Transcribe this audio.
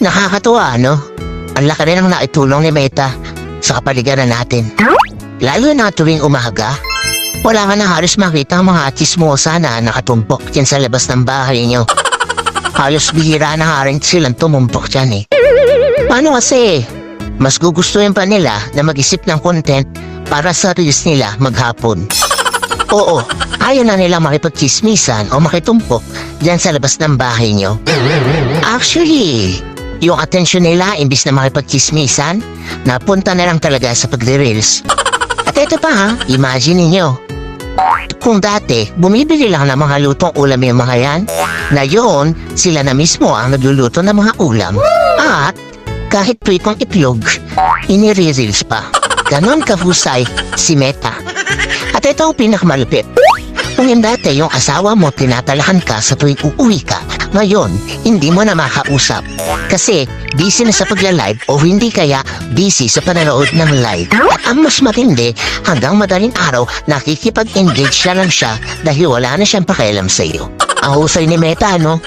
Nakakatuwa, no? Ang laki rin ang naitulong ni Meta sa kapaligiran natin. Lalo na tuwing umaga, wala ka na halos makita ang mga chismosa na nakatumpok dyan sa labas ng bahay nyo. Halos bihira na nga rin silang tumumpok dyan eh. Paano kasi? Mas gugustuhin pa nila na mag-isip ng content para sa reels nila maghapon. Oo, ayaw na nila makipagchismisan o makitumpok dyan sa labas ng bahay nyo. Actually, yung atensyon nila imbis na makipagchismisan, napunta na lang talaga sa pagre-reels. At ito pa ha, imagine ninyo. Kung dati, bumibili lang ng mga lutong ulam yung mga yan, na yun, sila na mismo ang nagluluto ng mga ulam. At kahit pritong itlog, inire-reels pa. Ganon kahusay si Meta. At ito ang pinakamalupit. Kung dati yung asawa mo tinatalahan ka sa tuwing uuwi ka, ngayon, hindi mo na makausap. Kasi busy na sa pagla-live o hindi kaya busy sa pananood ng live. At ang mas matindi, hanggang madaling araw, nakikipag-engage na lang siya dahil wala na siyang pakialam sa iyo. Ang husay ni Meta, no?